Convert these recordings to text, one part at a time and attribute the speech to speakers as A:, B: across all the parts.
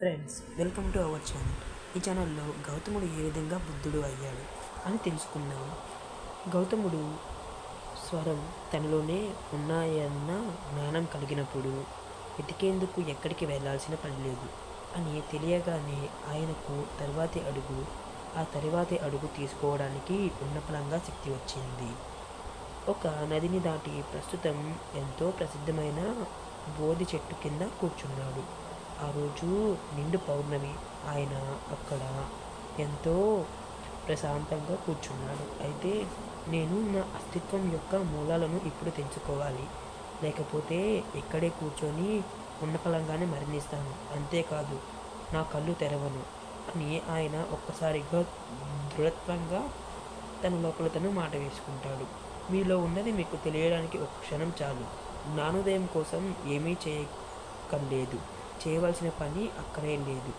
A: Friends welcome to our channel ఈ ఛానల్లో గౌతముడు ఏ విధంగా బుద్ధుడు అయ్యాడు అని తెలుసుకున్నాము గౌతముడు స్వరం తనలోనే ఉన్నాయన్న జ్ఞానం కలిగినప్పుడు వెతికేందుకు ఎక్కడికి వెళ్ళాల్సిన పని లేదు అని తెలియగానే ఆయనకు తర్వాతి అడుగు ఆ తరువాతి అడుగు తీసుకోవడానికి ఉన్నపలంగా శక్తి వచ్చింది. ఒక నదిని దాటి ప్రస్తుతం ఎంతో ప్రసిద్ధమైన బోధి చెట్టు కింద కూర్చున్నాడు. ఆ రోజు నిండు పౌర్ణమి. ఆయన అక్కడ ఎంతో ప్రశాంతంగా కూర్చున్నాడు. అయితే నేను నా అస్తిత్వం యొక్క మూలాలను ఇప్పుడు తెంచుకోవాలి. లేకపోతే ఇక్కడే కూర్చొని ఉన్నపలంగానే మరణిస్తాను. అంతేకాదు నా కళ్ళు తెరవను అని ఆయన ఒక్కసారిగా దృఢత్వంగా తన లోపల తను మాట వేసుకుంటాడు. మీలో ఉన్నది మీకు తెలియడానికి ఒక క్షణం చాలు. జ్ఞానోదయం కోసం ఏమీ చేయక్కర్లేదు చేయవలసిన పని అక్కడే లేదు.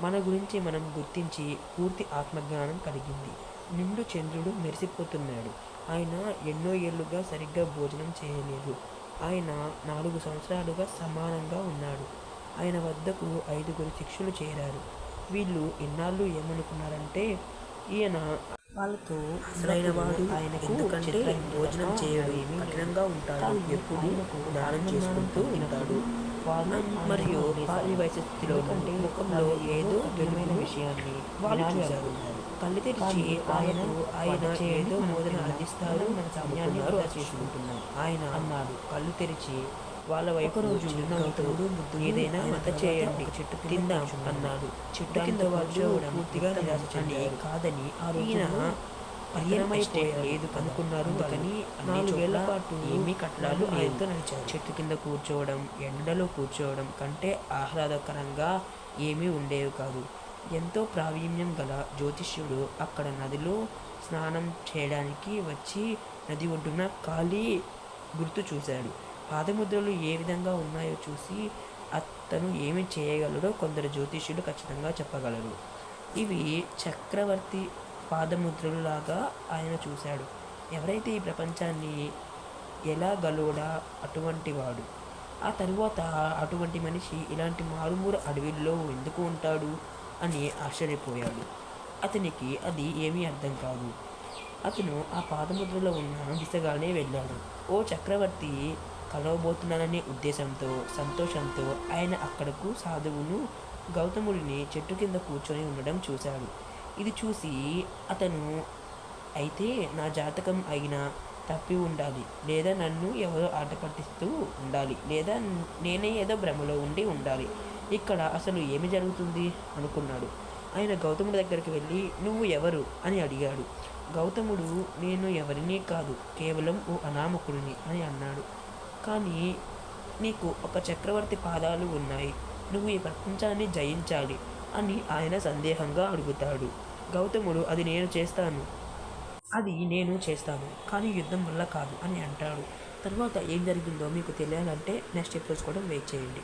A: మన గురించి మనం గుర్తించి పూర్తి ఆత్మజ్ఞానం కలిగింది. నిండు చంద్రుడు మెరిసిపోతున్నాడు. ఆయన ఎన్నో ఏళ్ళుగా సరిగ్గా భోజనం చేయలేదు. ఆయన నాలుగు సంవత్సరాలుగా సమానంగా ఉన్నాడు. ఆయన వద్దకు ఐదుగురు శిష్యులు చేరారు. వీళ్ళు ఇన్నాళ్ళు ఏమనుకున్నారంటే ఈయన వాళ్ళతో అసలైన వాడు ఆయనకు ఎందుకంటే భోజనం చేయడం కఠినంగా ఉంటాడు. ఎప్పుడు దానం చేసుకుంటూ ఉంటాడు. మరియు వారి వయసు స్థితిలో ముఖంలో ఏదో తెలివైన విషయాన్ని వాళ్ళు చూశారు. కళ్ళు తెరిచి ఆయన ఆయన ఏదో మోదన అందిస్తారు. మన సమయాన్ని వృధా చేసుకుంటున్నాం. ఆయన అన్నాడు. కళ్ళు తెరిచి వాళ్ళ వైపు రోజు చిరునవ్వుతోడు ఏదైనా వంట చేయండి. చెట్టు తిందాం అన్నాడు. చెట్టు కింద వాళ్ళు పూర్తిగా నిరాశ కాదని ఈయన పర్యమైపోయారు లేదు కనుక్కున్నారు కానీ నాలుగేళ్ళ పాటు ఏమీ కట్టడాలు ఆయనతో నడిచారు. చెట్టు కింద కూర్చోవడం ఎండలో కూర్చోవడం కంటే ఆహ్లాదకరంగా ఏమీ ఉండేవి కాదు. ఎంతో ప్రావీణ్యం గల జ్యోతిష్యుడు అక్కడ నదిలో స్నానం చేయడానికి వచ్చి నది ఒడ్డున ఖాళీ గుర్తు చూశాడు. పాదముద్రలు ఏ విధంగా ఉన్నాయో చూసి అతను ఏమి చేయగలడో కొందరు జ్యోతిష్యులు ఖచ్చితంగా చెప్పగలరు. ఇవి చక్రవర్తి పాదముద్రలు లాగా ఆయన చూశాడు. ఎవరైతే ఈ ప్రపంచాన్ని ఎలా గలోడా అటువంటి వాడు. ఆ తరువాత అటువంటి మనిషి ఇలాంటి మారుమూర అడవిల్లో ఎందుకు ఉంటాడు అని ఆశ్చర్యపోయాడు. అతనికి అది ఏమీ అర్థం కాదు. అతను ఆ పాదముద్రలో ఉన్న దిశగానే వెళ్ళాడు. ఓ చక్రవర్తి కలవబోతున్నాననే ఉద్దేశంతో సంతోషంతో ఆయన అక్కడకు సాధువును గౌతముడిని చెట్టు కింద కూర్చొని ఉండడం చూశాడు. ఇది చూసి అతను అయితే నా జాతకం అయినా తప్పి ఉండాలి. లేదా నన్ను ఎవరో ఆట పట్టిస్తూ ఉండాలి. లేదా నేనే ఏదో భ్రమలో ఉండి ఉండాలి. ఇక్కడ అసలు ఏమి జరుగుతుంది? అనుకున్నాడు. ఆయన గౌతముడి దగ్గరికి వెళ్ళి నువ్వు ఎవరు? అని అడిగాడు. గౌతముడు నేను ఎవరిని కాదు కేవలం ఓ అనామకుడిని అని అన్నాడు. కానీ నీకు ఒక చక్రవర్తి పాదాలు ఉన్నాయి. నువ్వు ఈ ప్రపంచాన్ని జయించాలి. అని ఆయన సందేహంగా అడుగుతాడు. గౌతముడు అది నేను చేస్తాను. అది నేను చేస్తాను. కానీ యుద్ధం వల్ల కాదు అని అంటాడు. తర్వాత ఏం జరిగిందో మీకు తెలియాలంటే నెక్స్ట్ ఎపిసోడ్స్ కూడా వెయిట్ చేయండి.